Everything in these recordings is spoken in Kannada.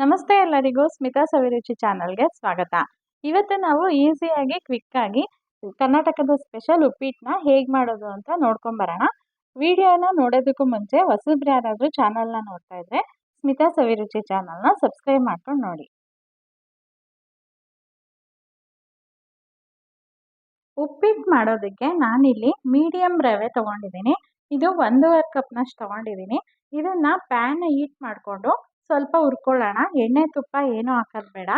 ನಮಸ್ತೆ ಎಲ್ಲರಿಗೂ ಸ್ಮಿತಾ ಸವಿರುಚಿ ಚಾನಲ್ಗೆ ಸ್ವಾಗತ. ಇವತ್ತು ನಾವು ಈಸಿಯಾಗಿ, ಕ್ವಿಕ್ಕಾಗಿ ಕರ್ನಾಟಕದ ಸ್ಪೆಷಲ್ ಉಪ್ಪಿಟ್ಟನ್ನ ಹೇಗೆ ಮಾಡೋದು ಅಂತ ನೋಡ್ಕೊಂಬರೋಣ. ವಿಡಿಯೋನ ನೋಡೋದಕ್ಕೂ ಮುಂಚೆ ಹೊಸಬ್ರು ಯಾರಾದರೂ ಚಾನಲ್ನ ನೋಡ್ತಾ ಇದ್ರೆ ಸ್ಮಿತಾ ಸವಿರುಚಿ ಚಾನಲ್ನ ಸಬ್ಸ್ಕ್ರೈಬ್ ಮಾಡ್ಕೊಂಡು ನೋಡಿ. ಉಪ್ಪಿಟ್ಟು ಮಾಡೋದಕ್ಕೆ ನಾನಿಲ್ಲಿ ಮೀಡಿಯಮ್ ರವೆ ತೊಗೊಂಡಿದ್ದೀನಿ. ಇದು ಒಂದೂವರೆ ಕಪ್ನಷ್ಟು ತೊಗೊಂಡಿದ್ದೀನಿ. ಇದನ್ನು ಪ್ಯಾನ್ ಹೀಟ್ ಮಾಡಿಕೊಂಡು ಸ್ವಲ್ಪ ಹುರ್ಕೊಳ್ಳೋಣ. ಎಣ್ಣೆ ತುಪ್ಪ ಏನೂ ಹಾಕೋದು ಬೇಡ.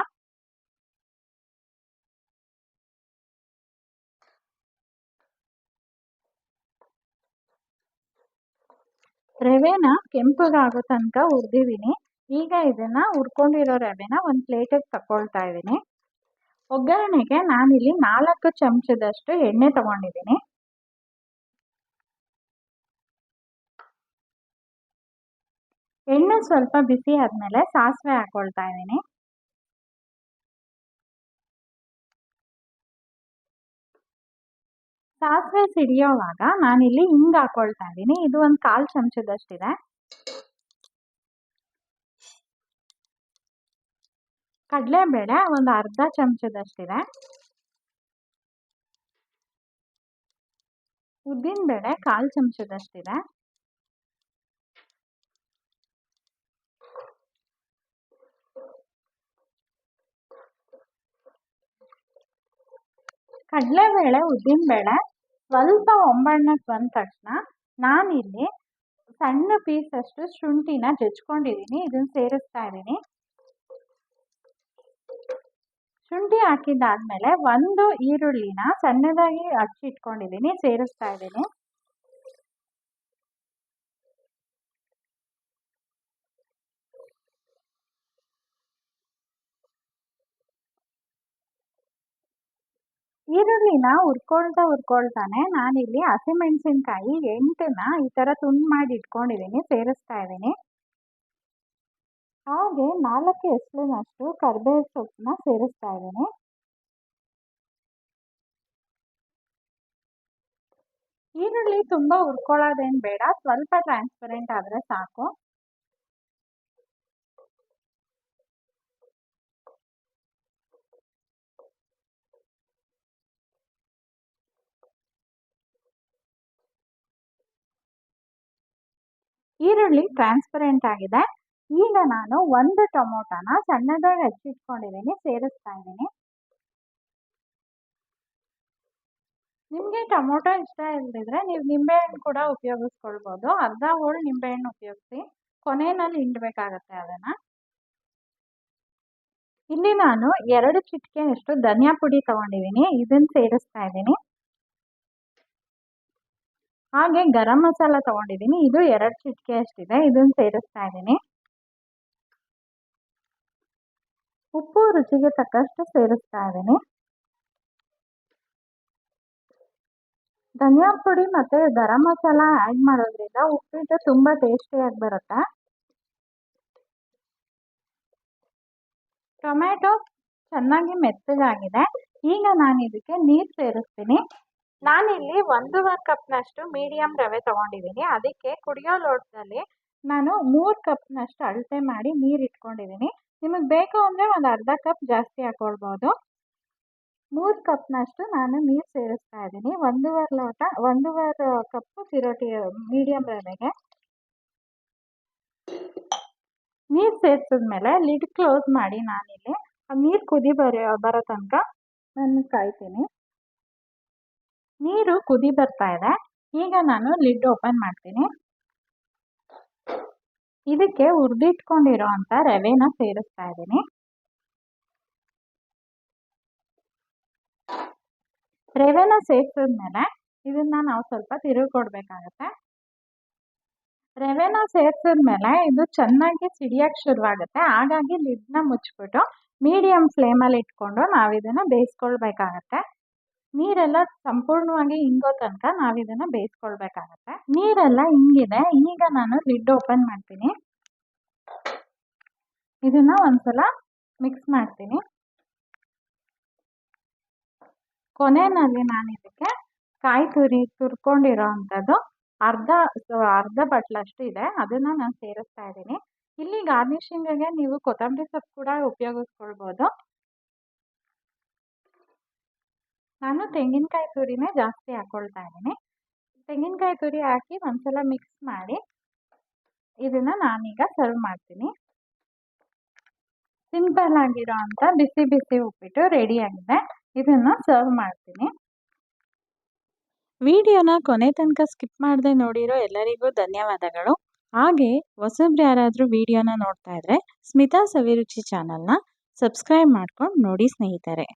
ರವೆನ ಕೆಂಪಗಾಗೋ ತನಕ ಹುರಿದಿದ್ದೀನಿ. ಈಗ ಇದನ್ನ ಹುರ್ಕೊಂಡಿರೋ ರವೆನ ಒಂದು ಪ್ಲೇಟಿಗೆ ತಗೊಳ್ತಾ ಇದ್ದೀನಿ. ಒಗ್ಗರಣೆಗೆ ನಾನಿಲ್ಲಿ ನಾಲ್ಕು ಚಮಚದಷ್ಟು ಎಣ್ಣೆ ತಗೊಂಡಿದ್ದೀನಿ. ಎಣ್ಣೆ ಸ್ವಲ್ಪ ಬಿಸಿ ಆದಮೇಲೆ ಸಾಸಿವೆ ಹಾಕ್ಕೊಳ್ತಾ ಇದ್ದೀನಿ. ಸಾಸಿವೆ ಸಿಡಿಯೋವಾಗ ನಾನಿಲ್ಲಿ ಹಿಂಗೆ ಹಾಕ್ಕೊಳ್ತಾ ಇದ್ದೀನಿ. ಇದು ಒಂದು ಕಾಲು ಚಮಚದಷ್ಟಿದೆ. ಕಡಲೆಬೇಳೆ ಒಂದು ಅರ್ಧ ಚಮಚದಷ್ಟಿದೆ. ಉದ್ದಿನ ಬೇಳೆ ಕಾಲು ಚಮಚದಷ್ಟಿದೆ. ಕಡಲೆಬೇಳೆ ಉದ್ದಿನಬೇಳೆ ಸ್ವಲ್ಪ ಒಂಬಣ್ಣಕ್ಕೆ ಬಂದ ತಕ್ಷಣ ನಾನಿಲ್ಲಿ ಸಣ್ಣ ಪೀಸಷ್ಟು ಶುಂಠಿನ ಜಜ್ಕೊಂಡಿದ್ದೀನಿ, ಇದನ್ನು ಸೇರಿಸ್ತಾ ಇದ್ದೀನಿ. ಶುಂಠಿ ಹಾಕಿದ್ದಾದ್ಮೇಲೆ ಒಂದು ಈರುಳ್ಳಿನ ಸಣ್ಣದಾಗಿ ಹಚ್ಚಿಟ್ಕೊಂಡಿದ್ದೀನಿ ಸೇರಿಸ್ತಾ ಇದ್ದೀನಿ. ಈರುಳ್ಳಿನ ಹುರ್ಕೊಳ್ತಾ ಹುರ್ಕೊಳ್ತಾನೆ. ನಾನಿಲ್ಲಿ ಹಸಿಮೆಣಸಿನ್ಕಾಯಿ ಎಂಟನ್ನ ಈ ಥರ ತುಂಡು ಮಾಡಿ ಇಟ್ಕೊಂಡಿದ್ದೀನಿ ಸೇರಿಸ್ತಾ ಇದ್ದೀನಿ ಹಾಗೆ ನಾಲ್ಕು ಎಸ್ಲಿನಷ್ಟು ಕರ್ಬೇವು ಸೊಪ್ಪನ್ನ ಸೇರಿಸ್ತಾ ಇದ್ದೀನಿ ಈರುಳ್ಳಿ ತುಂಬ ಹುರ್ಕೊಳ್ಳೋದೇನು ಬೇಡ, ಸ್ವಲ್ಪ ಟ್ರಾನ್ಸ್ಪರೆಂಟ್ ಆದರೆ ಸಾಕು. ಈರುಳ್ಳಿ ಟ್ರಾನ್ಸ್ಪರೆಂಟ್ ಆಗಿದೆ. ಈಗ ನಾನು ಒಂದು ಟೊಮೊಟೊನ ಸಣ್ಣದಾಗಿ ಹೆಚ್ಚಿಟ್ಕೊಂಡಿದ್ದೀನಿ, ಸೇರಿಸ್ತಾ ಇದ್ದೀನಿ. ನಿಮಗೆ ಟೊಮೊಟೊ ಇಷ್ಟ ಇಲ್ಲದಿದ್ರೆ ನೀವು ನಿಂಬೆಹಣ್ಣು ಕೂಡ ಉಪಯೋಗಿಸ್ಕೊಳ್ಬೋದು. ಅರ್ಧ ಹೋಳು ನಿಂಬೆಹಣ್ಣು ಉಪಯೋಗಿಸಿ, ಕೊನೆಯಲ್ಲಿ ಹಿಂಡಬೇಕಾಗತ್ತೆ ಅದನ್ನು. ಇಲ್ಲಿ ನಾನು ಎರಡು ಚಿಟಿಕೆಯಷ್ಟು ಧನಿಯಾ ಪುಡಿ ತಗೊಂಡಿದ್ದೀನಿ. ಇದನ್ನು ಸೇರಿಸ್ತಾ ಇದ್ದೀನಿ. ಹಾಗೆ ಗರಂ ಮಸಾಲ ತಗೊಂಡಿದ್ದೀನಿ. ಇದು ಎರಡು ಚಿಟಿಕೆ ಅಷ್ಟಿದೆ. ಇದನ್ನು ಸೇರಿಸ್ತಾ ಇದ್ದೀನಿ. ಉಪ್ಪು ರುಚಿಗೆ ತಕ್ಕಷ್ಟು ಸೇರಿಸ್ತಾ ಇದ್ದೀನಿ. ಧನಿಯಾ ಪುಡಿ ಮತ್ತು ಗರಂ ಮಸಾಲ ಆ್ಯಡ್ ಮಾಡೋದ್ರಿಂದ ಉಪ್ಪಿಟ್ಟು ತುಂಬ ಟೇಸ್ಟಿಯಾಗಿ ಬರುತ್ತೆ. ಟೊಮ್ಯಾಟೊ ಚೆನ್ನಾಗಿ ಮೆತ್ತಗಾಗಿದೆ. ಈಗ ನಾನು ಇದಕ್ಕೆ ನೀರು ಸೇರಿಸ್ತೀನಿ. ನಾನಿಲ್ಲಿ ಒಂದೂವರೆ ಕಪ್ನಷ್ಟು ಮೀಡಿಯಮ್ ರವೆ ತೊಗೊಂಡಿದ್ದೀನಿ. ಅದಕ್ಕೆ ಕುಡಿಯೋ ಲೋಟದಲ್ಲಿ ನಾನು ಮೂರು ಕಪ್ನಷ್ಟು ಅಳತೆ ಮಾಡಿ ನೀರು ಇಟ್ಕೊಂಡಿದ್ದೀನಿ. ನಿಮಗೆ ಬೇಕು ಅಂದರೆ ಒಂದು ಅರ್ಧ ಕಪ್ ಜಾಸ್ತಿ ಹಾಕ್ಕೊಳ್ಬೋದು ಮೂರು ಕಪ್ನಷ್ಟು ನಾನು ನೀರು ಸೇರಿಸ್ತಾ ಇದ್ದೀನಿ. ಒಂದೂವರೆ ಲೋಟ, ಒಂದೂವರೆ ಕಪ್ಪು ಚಿರೋಟಿ ಮೀಡಿಯಮ್ ರವೆಗೆ. ನೀರು ಸೇರಿಸಿದ್ಮೇಲೆ ಲಿಡ್ ಕ್ಲೋಸ್ ಮಾಡಿ ನಾನಿಲ್ಲಿ ಆ ನೀರು ಕುದಿ ಬರೋ ಬರೋ ತನಕ ನಾನು ಕಾಯ್ತೀನಿ. ನೀರು ಕುದಿ ಬರ್ತಾ ಇದೆ. ಈಗ ನಾನು ಲಿಡ್ ಓಪನ್ ಮಾಡ್ತೀನಿ. ಇದಕ್ಕೆ ಹುರಿದಿಟ್ಕೊಂಡಿರೋ ಅಂತ ರವೆನ ಸೇರಿಸ್ತಾ ಇದ್ದೀನಿ. ರವೆನ ಸೇರಿಸಿದ್ಮೇಲೆ ಇದನ್ನ ನಾವು ಸ್ವಲ್ಪ ತಿರುಗಿ ಕೊಡಬೇಕಾಗುತ್ತೆ. ರವೆನ ಸೇರಿಸಿದ್ಮೇಲೆ ಇದು ಚೆನ್ನಾಗಿ ಸಿಡಿಯೋಕ್ಕೆ ಶುರುವಾಗುತ್ತೆ. ಹಾಗಾಗಿ ಲಿಡ್ನ ಮುಚ್ಚಿಬಿಟ್ಟು ಮೀಡಿಯಮ್ ಫ್ಲೇಮಲ್ಲಿ ಇಟ್ಕೊಂಡು ನಾವು ಇದನ್ನು ಬೇಯಿಸ್ಕೊಳ್ಬೇಕಾಗತ್ತೆ. ನೀರೆಲ್ಲ ಸಂಪೂರ್ಣವಾಗಿ ಹಿಂಗೋ ತನಕ ನಾವು ಇದನ್ನು ಬೇಯಿಸ್ಕೊಳ್ಬೇಕಾಗತ್ತೆ. ನೀರೆಲ್ಲ ಹಿಂಗಿದೆ ಈಗ ನಾನು ಲಿಡ್ ಓಪನ್ ಮಾಡ್ತೀನಿ. ಇದನ್ನ ಒಂದ್ಸಲ ಮಿಕ್ಸ್ ಮಾಡ್ತೀನಿ. ಕೊನೆಯಲ್ಲಿ ನಾನು ಇದಕ್ಕೆ ಕಾಯಿ ತುರಿ ತುರ್ಕೊಂಡಿರೋ ಅಂಥದ್ದು ಅರ್ಧ ಅರ್ಧ ಬಟ್ಲಷ್ಟು ಇದೆ. ಅದನ್ನು ನಾನು ಸೇರಿಸ್ತಾ ಇದ್ದೀನಿ. ಇಲ್ಲಿ ಗಾರ್ನಿಷಿಂಗಿಗೆ ನೀವು ಕೊತ್ತಂಬರಿ ಸೊಪ್ಪು ಕೂಡ ಉಪಯೋಗಿಸ್ಕೊಳ್ಬೋದು. ನಾನು ತೆಂಗಿನಕಾಯಿ ತುರಿನೇ ಜಾಸ್ತಿ ಹಾಕ್ಕೊಳ್ತಾ ಇದ್ದೀನಿ. ತೆಂಗಿನಕಾಯಿ ತುರಿ ಹಾಕಿ ಒಂದ್ಸಲ ಮಿಕ್ಸ್ ಮಾಡಿ ಇದನ್ನು ನಾನೀಗ ಸರ್ವ್ ಮಾಡ್ತೀನಿ. ಸಿಂಪಲ್ ಆಗಿರೋ ಅಂತ ಬಿಸಿ ಬಿಸಿ ಉಪ್ಪಿಟ್ಟು ರೆಡಿಯಾಗಿದೆ ಇದನ್ನು ಸರ್ವ್ ಮಾಡ್ತೀನಿ. ವಿಡಿಯೋನ ಕೊನೆ ತನಕ ಸ್ಕಿಪ್ ಮಾಡದೆ ನೋಡಿರೋ ಎಲ್ಲರಿಗೂ ಧನ್ಯವಾದಗಳು. ಹಾಗೆ ಹೊಸಬ್ರು ಯಾರಾದರೂ ವಿಡಿಯೋನ ನೋಡ್ತಾ ಇದ್ರೆ ಸ್ಮಿತಾ ಸವಿರುಚಿ ಚಾನಲ್ನ ಸಬ್ಸ್ಕ್ರೈಬ್ ಮಾಡ್ಕೊಂಡು ನೋಡಿ ಸ್ನೇಹಿತರೆ.